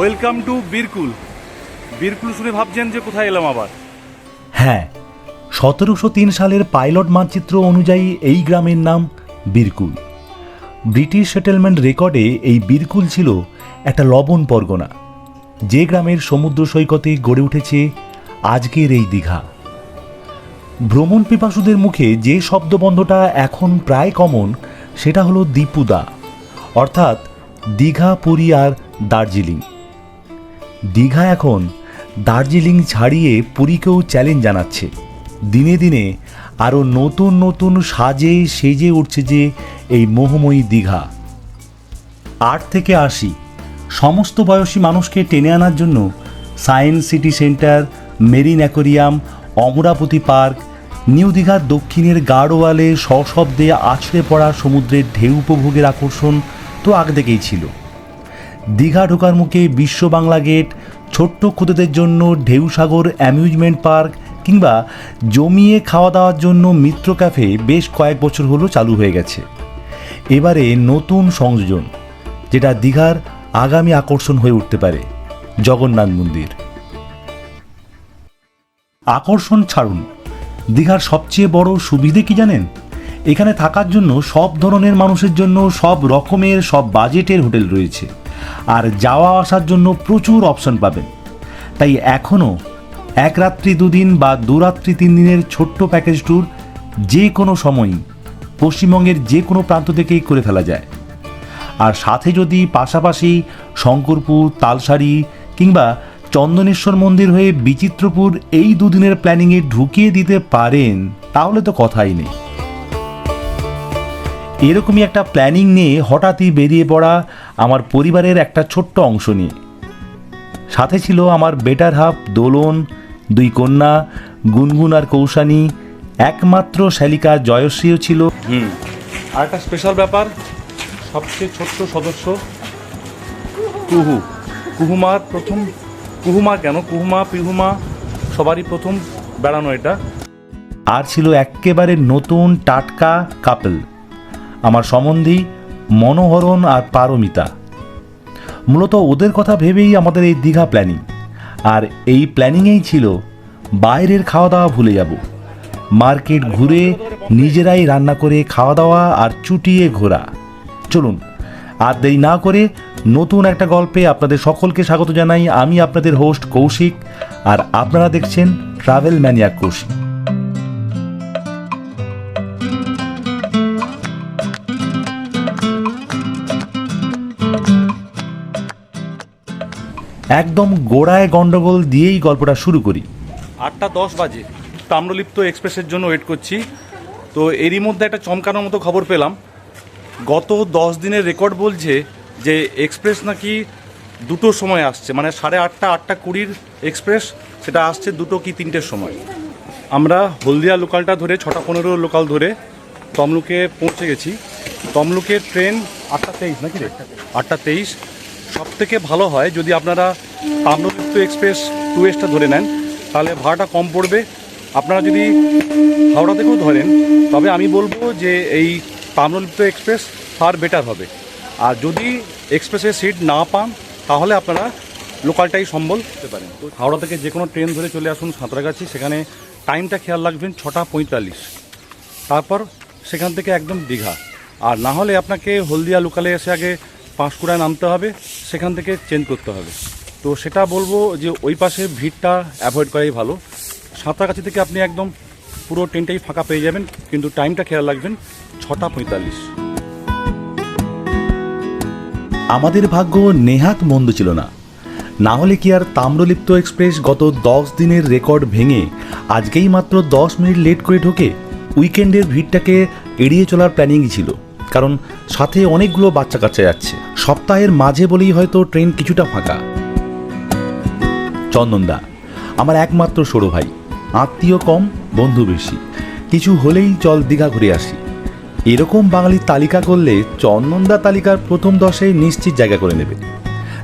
Welcome to বীরকুল। বীরকুল শুনে ভাবছেন যে কোথায় এলাম আবার? হ্যাঁ সতেরোশো তিন সালের পাইলট মানচিত্র অনুযায়ী এই গ্রামের নাম বীরকুল। ব্রিটিশ সেটেলমেন্ট রেকর্ডে এই বীরকুল ছিল একটা লবণ পরগনা। যে গ্রামের সমুদ্র সৈকতে গড়ে উঠেছে আজকের এই দীঘা। ভ্রমণ পিপাসুদের মুখে যে শব্দবন্ধটা এখন প্রায় কমন, সেটা হলো দীপুদা, অর্থাৎ দীঘা, পুরী আর দার্জিলিং। দীঘা এখন দার্জিলিং ছাড়িয়ে পুরীকেও চ্যালেঞ্জ জানাচ্ছে। দিনে দিনে আরও নতুন নতুন সাজে সেজে উঠছে যে এই মোহময়ী দীঘা। আট থেকে আশি, সমস্ত বয়সী মানুষকে টেনে আনার জন্য science city centre marine aquarium Amaravati park, new দীঘার দক্ষিণের গাঢ়ওয়ালে সশব্দে আছড়ে পড়া সমুদ্রের ঢেউ উপভোগের আকর্ষণ তো আগে থেকেই ছিল। দীঘা ঢোকার মুখে বিশ্ব বাংলা গেট, ছোট্ট ক্ষুদেদের জন্য ঢেউসাগর অ্যামিউজমেন্ট পার্ক কিংবা জমিয়ে খাওয়া দাওয়ার জন্য মিত্র ক্যাফে বেশ কয়েক বছর হলো চালু হয়ে গেছে। এবারে নতুন সংযোজন, যেটা দীঘার আগামী আকর্ষণ হয়ে উঠতে পারে, জগন্নাথ মন্দির। আকর্ষণ ছাড়ুন, দীঘার সবচেয়ে বড় সুবিধে কি জানেন? এখানে থাকার জন্য সব ধরনের মানুষের জন্য সব রকমের সব বাজেটের হোটেল রয়েছে। আর যাওয়া আসার জন্য প্রচুর অপশন পাবেন। তাই এখনও এক রাত্রি দুদিন বা দুরাত্রি তিন দিনের ছোট্ট প্যাকেজ ট্যুর যে কোনো সময়ই পশ্চিমবঙ্গের যে কোনো প্রান্ত থেকেই করে ফেলা যায়। আর সাথে যদি পাশাপাশি শঙ্করপুর তালসারি কিংবা চন্দনেশ্বর মন্দির হয়ে বিচিত্রপুর এই দুদিনের প্ল্যানিংয়ে ঢুকিয়ে দিতে পারেন, তাহলে তো কথাই নেই। এরকমই একটা প্ল্যানিং নিয়ে হঠাৎই বেরিয়ে পড়া আমার পরিবারের একটা ছোট্ট অংশ নিয়ে। সাথে ছিল আমার বেটার হাফ দোলন দুই কন্যা গুনগুন আর কৌশানী একমাত্র শালিকা জয়শ্রীও ছিল। আর একটা স্পেশাল ব্যাপার সবচেয়ে ছোট্ট সদস্য কুহু। কুহুমার প্রথম কুহুমা কেন? কুহুমা পিহুমা সবারই প্রথম বেড়ানো এটা। আর ছিল একেবারে নতুন টাটকা কাপল আমার সম্বন্ধী মনোহরণ আর পারমিতা। মূলত ওদের কথা ভেবেই আমাদের এই দীঘা প্ল্যানিং আর এই প্ল্যানিংয়েই ছিল, বাইরের খাওয়া দাওয়া ভুলে যাব। মার্কেট ঘুরে নিজেরাই রান্না করে খাওয়া দাওয়া আর চুটিয়ে ঘোরা। চলুন, আর দেরি না করে নতুন একটা গল্পে আপনাদের সকলকে স্বাগত জানাই। আমি আপনাদের হোস্ট কৌশিক, আর আপনারা দেখছেন ট্রাভেল ম্যানিয়া কৌশিক। একদম গোড়ায় গন্ডগোল দিয়েই গল্পটা শুরু করি। আটটা দশ বাজে। তাম্রলিপ্ত এক্সপ্রেসের জন্য ওয়েট করছি। তো এরই মধ্যে একটা চমকানোর মতো খবর পেলাম। গত দশ দিনের রেকর্ড বলছে যে এক্সপ্রেস নাকি দুটো সময় আসছে। মানে সাড়ে আটটা আটটা কুড়ির এক্সপ্রেস, সেটা আসছে দুটো কি তিনটের সময়। আমরা হলদিয়া লোকালটা ধরে, ছটা পনেরো লোকাল ধরে তমলুকে পৌঁছে গেছি। তমলুকের ট্রেন আটটা তেইশ নাকি আটটা তেইশ। সব থেকে ভালো হয় যদি আপনারা তাম্রলিপ্ত এক্সপ্রেস টু এসটা ধরে নেন, তাহলে ভাড়াটা কম পড়বে। আপনারা যদি হাওড়া থেকেও ধরেন, তবে আমি বলব যে এই তাম্রলিপ্ত এক্সপ্রেস ফার বেটার হবে। আর যদি এক্সপ্রেসের সিট না পান, তাহলে আপনারা লোকালটাই সম্বল হতে পারেন। তো হাওড়া থেকে যে কোনো ট্রেন ধরে চলে আসুন সাঁতরাগাছি, সেখানে টাইমটা খেয়াল রাখবেন ছটা পঁয়তাল্লিশ। তারপর সেখান থেকে একদম দীঘা। আর না হলে আপনাকে হলদিয়া লোকালে এসে আগে পাঁশকুড়ায় নামতে হবে, সেখান থেকে চেঞ্জ করতে হবে। তো সেটা বলব যে ওই পাশে ভিড়টা অ্যাভয়েড করাই ভালো। সাঁতরাগাছি থেকে আপনি একদম পুরো ট্রেনটাই ফাঁকা পেয়ে যাবেন, কিন্তু টাইমটা খেয়াল রাখবেন, ছটা পঁয়তাল্লিশ। আমাদের ভাগ্য নেহাত মন্দ ছিল না। না হলে কি আর তাম্রলিপ্ত এক্সপ্রেস গত দশ দিনের রেকর্ড ভেঙে আজকেই মাত্র দশ মিনিট লেট করে ঢোকে? উইকেন্ডের ভিড়টাকে এড়িয়ে চলার প্ল্যানিংই ছিল। কারণ সাথে অনেকগুলো বাচ্চা কাচ্চা যাচ্ছে। সপ্তাহের মাঝে বলেই হয়তো ট্রেন কিছুটা ফাঁকা। চন্দনদা, আমার একমাত্র সরো ভাই। আত্মীয় কম, বন্ধু বেশি। কিছু হলেই চল দীঘা ঘুরে আসি। এরকম বাঙালির তালিকা করলে চন্দনদা তালিকার প্রথম দশে নিশ্চিত জায়গা করে নেবে।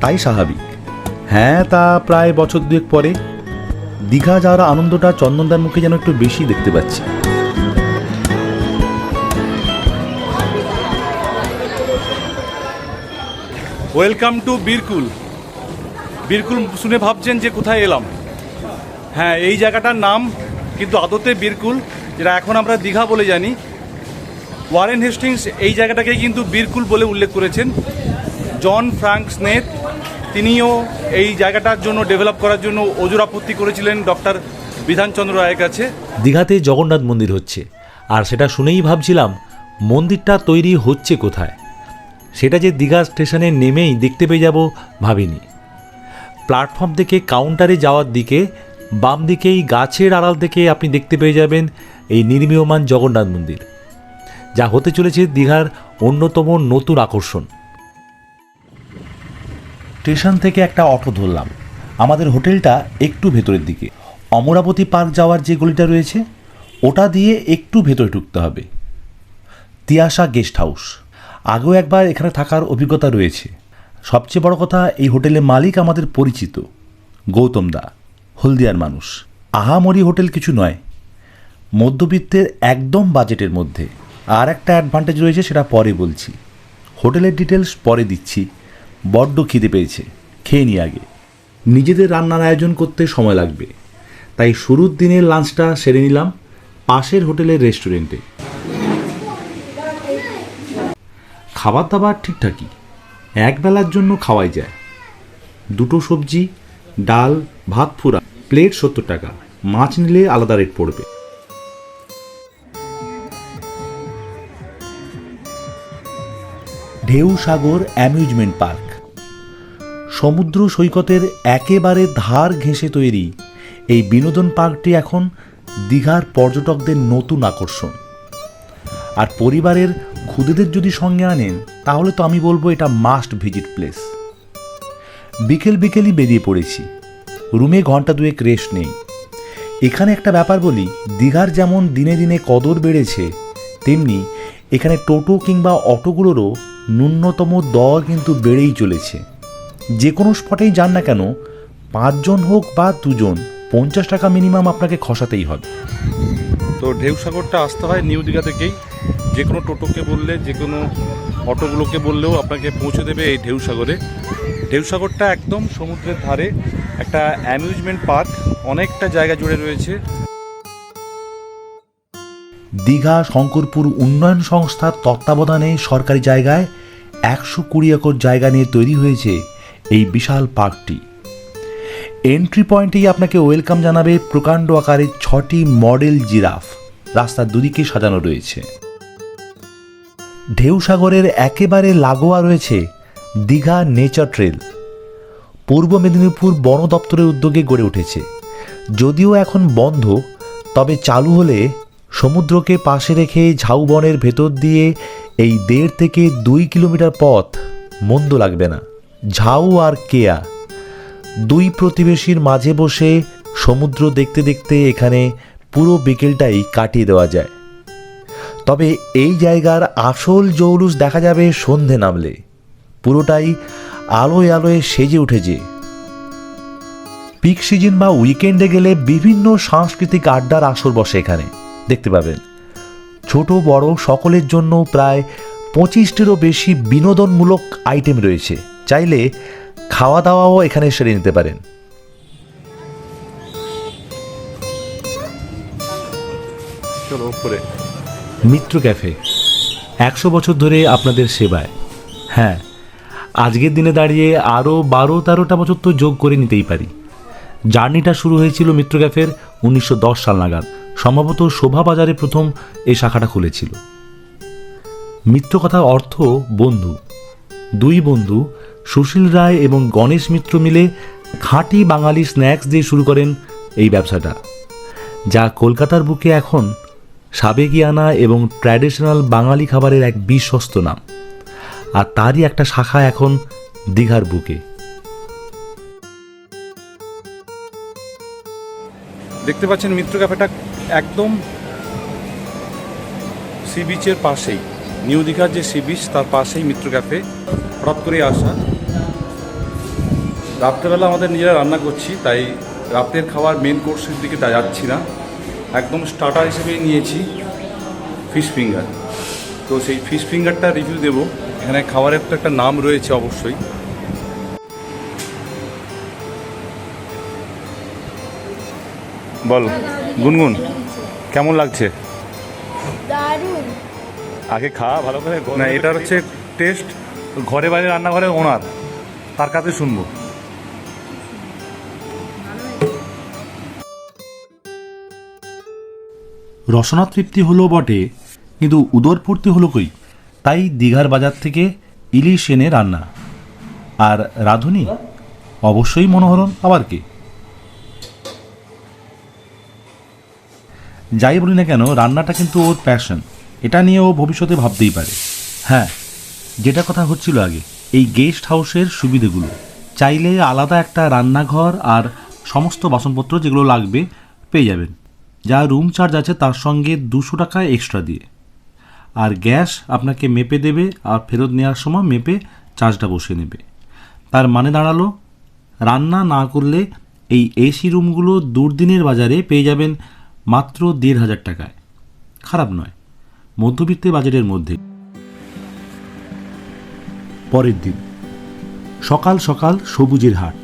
তাই স্বাভাবিক। হ্যাঁ তা প্রায় বছর দুয়েক পরে। দীঘা যাওয়ার আনন্দটা চন্দনদার মুখে যেন একটু বেশি দেখতে পাচ্ছি। ওয়েলকাম টু বীরকুল বীরকুল শুনে ভাবছেন যে কোথায় এলাম। হ্যাঁ এই জায়গাটার নাম কিন্তু আদতে বীরকুল যেটা এখন আমরা দীঘা বলে জানি। ওয়ারেন হেস্টিংস এই জায়গাটাকে কিন্তু বীরকুল বলে উল্লেখ করেছেন। জন ফ্রাঙ্ক স্নেথ তিনিও এই জায়গাটার জন্য ডেভেলপ করার জন্য ওজোর আপত্তি করেছিলেন ডক্টর বিধানচন্দ্র রায়ের কাছে। দীঘাতে জগন্নাথ মন্দির হচ্ছে। আর সেটা শুনেই ভাবছিলাম, মন্দিরটা তৈরি হচ্ছে কোথায়? সেটা যে দীঘা স্টেশনে নেমেই দেখতে পেয়ে যাব ভাবিনি। প্ল্যাটফর্ম থেকে কাউন্টারে যাওয়ার দিকে, বাম দিকেই গাছের আড়াল থেকে আপনি দেখতে পেয়ে যাবেন এই নির্মীয়মান জগন্নাথ মন্দির, যা হতে চলেছে দীঘার অন্যতম নতুন আকর্ষণ। স্টেশন থেকে একটা অটো ধরলাম। আমাদের হোটেলটা একটু ভেতরের দিকে। অমরাবতী পার্ক যাওয়ার যে গলিটা রয়েছে, ওটা দিয়ে একটু ভেতরে ঢুকতে হবে। Tiyasa guest house. আগেও একবার এখানে থাকার অভিজ্ঞতা রয়েছে। সবচেয়ে বড় কথা, এই হোটেলের মালিক আমাদের পরিচিত, গৌতম দা, হলদিয়ার মানুষ। আহামরি হোটেল কিছু নয়, মধ্যবিত্তের একদম বাজেটের মধ্যে। আর একটা অ্যাডভান্টেজ রয়েছে, সেটা পরে বলছি। হোটেলের ডিটেলস পরে দিচ্ছি, বড্ড খিদে পেয়েছে, খেয়ে নি আগে। নিজেদের রান্নার আয়োজন করতে সময় লাগবে। তাই শুরুর দিনের লাঞ্চটা সেরে নিলাম, পাশের হোটেলের রেস্টুরেন্টে খাবার দাবার ঠিকঠাকই একবেলার জন্য খাওয়াই যায়। দুটো সবজি, ডাল, ভাত ফুরা, প্লেট সত্তর টাকা। মাছ নিলে আলাদা রেট পড়বে। ঢেউ সাগর অ্যামিউজমেন্ট পার্ক। সমুদ্র সৈকতের একেবারে ধার ঘেঁষে তৈরি এই বিনোদন পার্কটি এখন দীঘার পর্যটকদের নতুন আকর্ষণ। আর পরিবারের খুদেদের যদি সঙ্গে আনেন, তাহলে তো আমি বলব এটা মাস্ট ভিজিট প্লেস বিকেল বিকেলই বেরিয়ে পড়েছি। রুমে ঘণ্টা দুয়েক রেস্ট নেই। এখানে একটা ব্যাপার বলি, দীঘার যেমন দিনে দিনে কদর বেড়েছে, তেমনি এখানে টোটো কিংবা অটোগুলোরও ন্যূনতম দর কিন্তু বেড়েই চলেছে। যে কোনো স্পটেই যান না কেন, পাঁচজন হোক বা দুজন, পঞ্চাশ টাকা মিনিমাম আপনাকে খসাতেই হবে। তো ঢেউসাগরটা আসতে হয় নিউ দীঘা থেকেই। যে কোনো টোটোকে বললে, যে কোনো অটোগুলোকে বললেও আপনাকে পৌঁছে দেবে এই ঢেউসাগরে। ঢেউসাগরটা একদম সমুদ্রের ধারে, একটা অ্যামিউজমেন্ট পার্ক, অনেকটা জায়গা জুড়ে রয়েছে। দীঘা শঙ্করপুর উন্নয়ন সংস্থার তত্ত্বাবধানে সরকারি জায়গায় একশো কুড়ি একর জায়গা নিয়ে তৈরি হয়েছে এই বিশাল পার্কটি। এন্ট্রি পয়েন্টেই আপনাকে ওয়েলকাম জানাবে প্রকাণ্ড আকারের ছটি মডেল জিরাফ। রাস্তার দুদিকে সাজানো রয়েছে। ঢেউসাগরের একেবারে লাগোয়া রয়েছে দীঘা নেচার ট্রেল। পূর্ব মেদিনীপুর বন দপ্তরের উদ্যোগে গড়ে উঠেছে। যদিও এখন বন্ধ, তবে চালু হলে সমুদ্রকে পাশে রেখে ঝাউবনের ভেতর দিয়ে এই দেড় থেকে দুই কিলোমিটার পথ মন্দ লাগবে না। ঝাউ আর কেয়া। দুই প্রতিবেশীর মাঝে বসে সমুদ্র দেখতে দেখতে এখানে পুরো বিকেলটাই কাটিয়ে দেওয়া যায়। তবে এই জায়গার আসল জৌলুস দেখা যাবে সন্ধে নামলে। পুরোটাই আলোয় আলোয় সেজে উঠেছে। পিক সিজন বা উইকেন্ডে গেলে বিভিন্ন সাংস্কৃতিক আড্ডার আসর বসে এখানে। দেখতে পাবেন, ছোট বড় সকলের জন্য প্রায় পঁচিশটিরও বেশি বিনোদনমূলক আইটেম রয়েছে। চাইলে খাওয়া দাওয়াও এখানে সেরে নিতে পারেন। চলো উপরে। মিত্র ক্যাফে। একশো বছর ধরে আপনাদের সেবায়। হ্যাঁ আজকের দিনে দাঁড়িয়ে আরও বারো তেরোটা বছর তো যোগ করে নিতেই পারি। জার্নিটা শুরু হয়েছিল মিত্র ক্যাফের উনিশশো দশ সাল নাগাদ। সম্ভবত শোভা বাজারে প্রথম এই শাখাটা খুলেছিল। মিত্র কথার অর্থ বন্ধু। দুই বন্ধু, সুশীল রায় এবং গণেশ মিত্র মিলে খাঁটি বাঙালি স্ন্যাক্স দিয়ে শুরু করেন এই ব্যবসাটা, যা কলকাতার বুকে এখন সাবেকিয়ানা এবং ট্র্যাডিশনাল বাঙালি খাবারের এক বিশ্বস্ত নাম। আর তারই একটা শাখা এখন দীঘার বুকে। দেখতে পাচ্ছেন মিত্র ক্যাফেটা একদম সি বিচের পাশেই। নিউ দীঘার যে সি বিচ, তার পাশেই মিত্র ক্যাফে। হঠাৎ করে আসা। রাত্রেবেলা আমাদের নিজেরা রান্না করছি, তাই রাতের খাবার মেন কোর্সের দিকে যাচ্ছি না। একদম স্টার্টার হিসেবে নিয়েছি ফিশ ফিঙ্গার তো সেই ফিশ ফিঙ্গারটা রিভিউ দেব। এখানে খাবারের তো একটা নাম রয়েছে অবশ্যই। বল গুনগুন কেমন লাগছে? আগে খাওয়া ভালো করে না এটার হচ্ছে টেস্ট ঘরে বাইরে রান্নাঘরে ওনার তার কাছে শুনব। রসনা তৃপ্তি হলো বটে, কিন্তু উদরপূর্তি হলো কই? তাই দীঘার বাজার থেকে ইলিশ এনে রান্না। আর রাঁধুনি, অবশ্যই মনোহরণ, আবার কে? যাই বলি না কেন, রান্নাটা কিন্তু ওর প্যাশন এটা নিয়ে ও ভবিষ্যতে ভাবতেই পারে। হ্যাঁ যেটা কথা হচ্ছিল আগে, এই গেস্ট হাউসের সুবিধেগুলো। চাইলে আলাদা একটা রান্নাঘর আর সমস্ত বাসনপত্র যেগুলো লাগবে পেয়ে যাবেন। যা রুম চার্জ আছে তার সঙ্গে দুশো টাকা এক্সট্রা দিয়ে। আর গ্যাস আপনাকে মেপে দেবে আর ফেরত নেওয়ার সময় মেপে চার্জটা বসিয়ে নেবে। তার মানে দাঁড়াল, রান্না না করলে এই এসি রুমগুলো দুর্দিনের বাজারে পেয়ে যাবেন মাত্র দেড় হাজার টাকায়। খারাপ নয় মধ্যবিত্তের বাজেটের মধ্যে। পরের দিন, সকাল সকাল সবুজের হাট।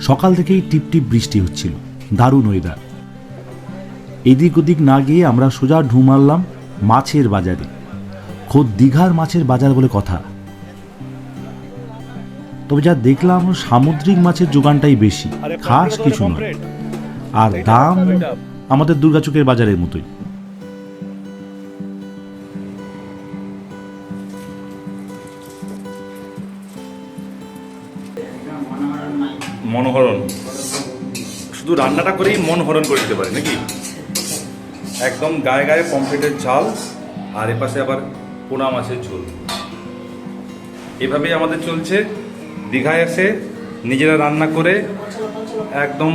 সকাল থেকেই টিপটিপ বৃষ্টি হচ্ছিল, দারুণ ওয়েদার এদিক ওদিক না গিয়ে আমরা সোজা ঢু মারলাম মাছের বাজারে। খোদ দীঘার মাছের বাজার বলে কথা। তবে যা দেখলাম সামুদ্রিক মাছের যোগানটাই বেশি খাস কিছু নয়। আর দাম আমাদের দুর্গাচকের বাজারের মতোই। মনোহরণ। শুধু রান্নাটা করেই মন হরণ করে দিতে পারে নাকি? একদম গায়ে গায়ে পমফ্রেটের ঝাল, আর এপাশে আবার পোনা মাছের ঝোল। এভাবেই আমাদের চলছে। দীঘায় এসে নিজেরা রান্না করে একদম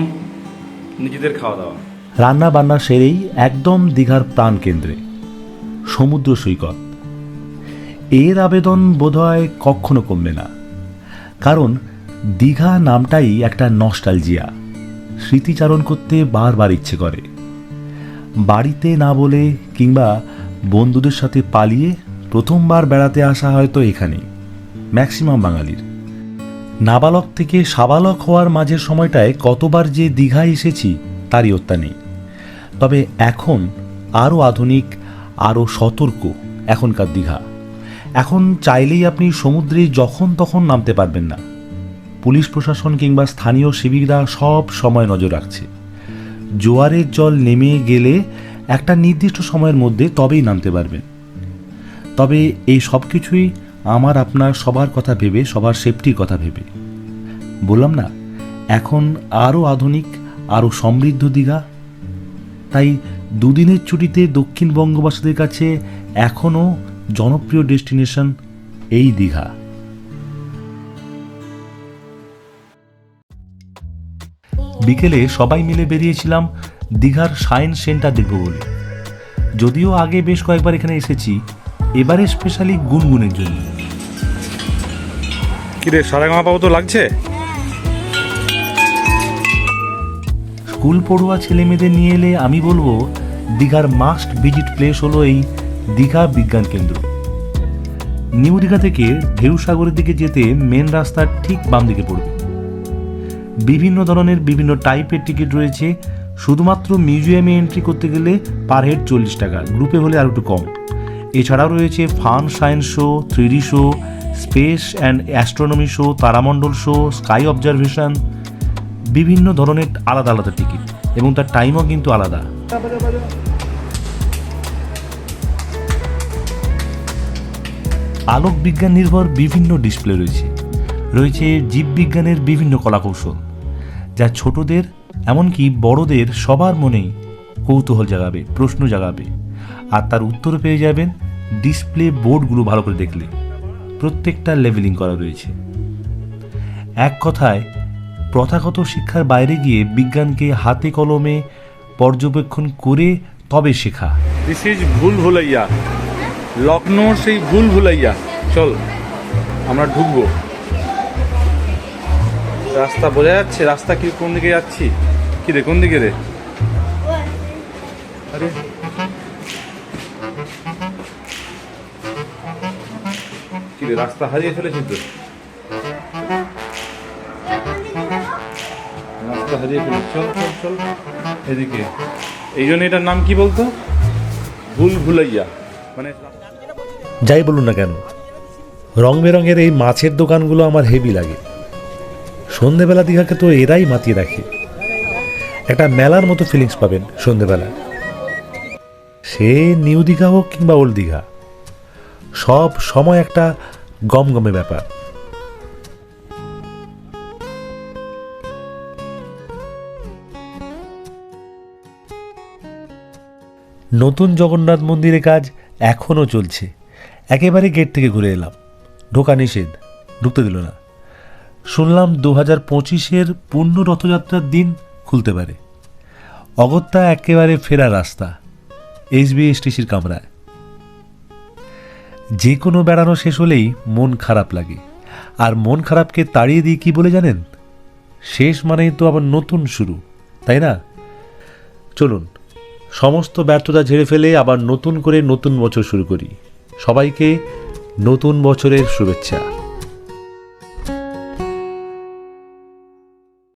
নিজেদের খাওয়া দাওয়া। রান্না বান্না সেরেই একদম দীঘার প্রাণ কেন্দ্রে, সমুদ্র সৈকত। এর আবেদন বোধহয় কখনো কমবে না, কারণ দীঘা নামটাই একটা নস্টালজিয়া স্মৃতিচারণ করতে বারবার ইচ্ছে করে। বাড়িতে না বলে কিংবা বন্ধুদের সাথে পালিয়ে প্রথমবার বেড়াতে আসা হয়তো এখানেই, ম্যাক্সিমাম বাঙালির। নাবালক থেকে সাবালক হওয়ার মাঝের সময়টায় কতবার যে দীঘায় এসেছি তারই অত্যা নেই। তবে এখন আরও আধুনিক, আরও সতর্ক এখনকার দীঘা। এখন চাইলেই আপনি সমুদ্রে যখন তখন নামতে পারবেন না। পুলিশ প্রশাসন কিংবা স্থানীয় শিবিকরা সব সময় নজর রাখছে। জোয়ারের জল নেমে গেলে একটা নির্দিষ্ট সময়ের মধ্যে তবেই নামতে পারবেন তবে এই সব কিছুই আমার আপনার সবার কথা ভেবে, সবার সেফটির কথা ভেবে। বললাম না, এখন আরও আধুনিক, আরও সমৃদ্ধ দীঘা। তাই দুদিনের ছুটিতে দক্ষিণ বঙ্গবাসীদের কাছে এখনও জনপ্রিয় ডেস্টিনেশন এই দীঘা। বিকেলে সবাই মিলে বেরিয়েছিলাম দীঘার সায়েন্স সেন্টার দেখব বলে যদিও আগে বেশ কয়েকবার এখানে এসেছি এবারে স্পেশালি গুনগুনের জন্য। কিরে সারেগামা পাবো তো লাগছে? স্কুল পড়ুয়া ছেলে মেয়েদের নিয়ে এলে আমি বলব দীঘার মাস্ট ভিজিট প্লেস হলো এই দীঘা বিজ্ঞান কেন্দ্র। নিউ দীঘা থেকে ঢেউ সাগরের দিকে যেতে মেন রাস্তার ঠিক বাম দিকে পড়বে। বিভিন্ন ধরনের বিভিন্ন টাইপের টিকিট রয়েছে। শুধুমাত্র মিউজিয়ামে এন্ট্রি করতে গেলে পার হেড চল্লিশ টাকা গ্রুপে হলে আর একটু কম। এছাড়াও রয়েছে fun science show three D show space and astronomy show তারামণ্ডল show sky observation বিভিন্ন ধরনের আলাদা আলাদা টিকিট এবং তার টাইমও কিন্তু আলাদা। আলোক বিজ্ঞান নির্ভর বিভিন্ন ডিসপ্লে রয়েছে। রয়েছে জীববিজ্ঞানের বিভিন্ন কলাকৌশল, যা ছোটদের এমনকি বড়দের সবার মনেই কৌতূহল জাগাবে, প্রশ্ন জাগাবে। আর তার উত্তর পেয়ে যাবেন ডিসপ্লে বোর্ডগুলো ভালো করে দেখলে। প্রত্যেকটা লেভেলিং করা রয়েছে। এক কথায়, প্রথাগত শিক্ষার বাইরে গিয়ে বিজ্ঞানকে হাতে কলমে পর্যবেক্ষণ করে তবে শেখা। দিস ইজ ভুল ভুলাইয়া। লখনৌর সেই ভুল ভুলাইয়া। চল, আমরা ঢুকবো। রাস্তা বোঝা যাচ্ছে, রাস্তা কি কোন দিকে যাচ্ছি? কি রে, কোন দিকে রে? আরে। কি রে, রাস্তা হারিয়ে ফেলেছি তো। রাস্তা হারিয়ে ফেলি চল চল চল। এদিকে। এই জন্য এটার নাম কি বলতো? ভুল ভুলাইয়া। মানে যাই বলুন না কেন, রং বেরঙের এই মাছের দোকানগুলো আমার হেভি লাগে। সন্ধেবেলা দীঘাকে তো এরাই মাতিয়ে রাখে। একটা মেলার মতো ফিলিংস পাবেন সন্ধেবেলা। সে নিউ দীঘা হোক কিংবা ওল্ড দীঘা, সব সময় একটা গমগমে ব্যাপার। নতুন জগন্নাথ মন্দিরের কাজ এখনও চলছে। একেবারে গেট থেকে ঘুরে এলাম। ঢোকা নিষেধ, ঢুকতে দিল না। শুনলাম দু হাজার পঁচিশের পূর্ণ রথযাত্রার দিন খুলতে পারে। অগত্যা একেবারে ফেরা রাস্তা এইচবিএসটিসির কামরায়। যে কোনো বেড়ানো শেষ হলেই মন খারাপ লাগে। আর মন খারাপকে তাড়িয়ে দিই কি বলে জানেন? শেষ মানেই তো আবার নতুন শুরু, তাই না? চলুন, সমস্ত ব্যর্থতা ঝেড়ে ফেলে আবার নতুন করে নতুন বছর শুরু করি। সবাইকে নতুন বছরের শুভেচ্ছা।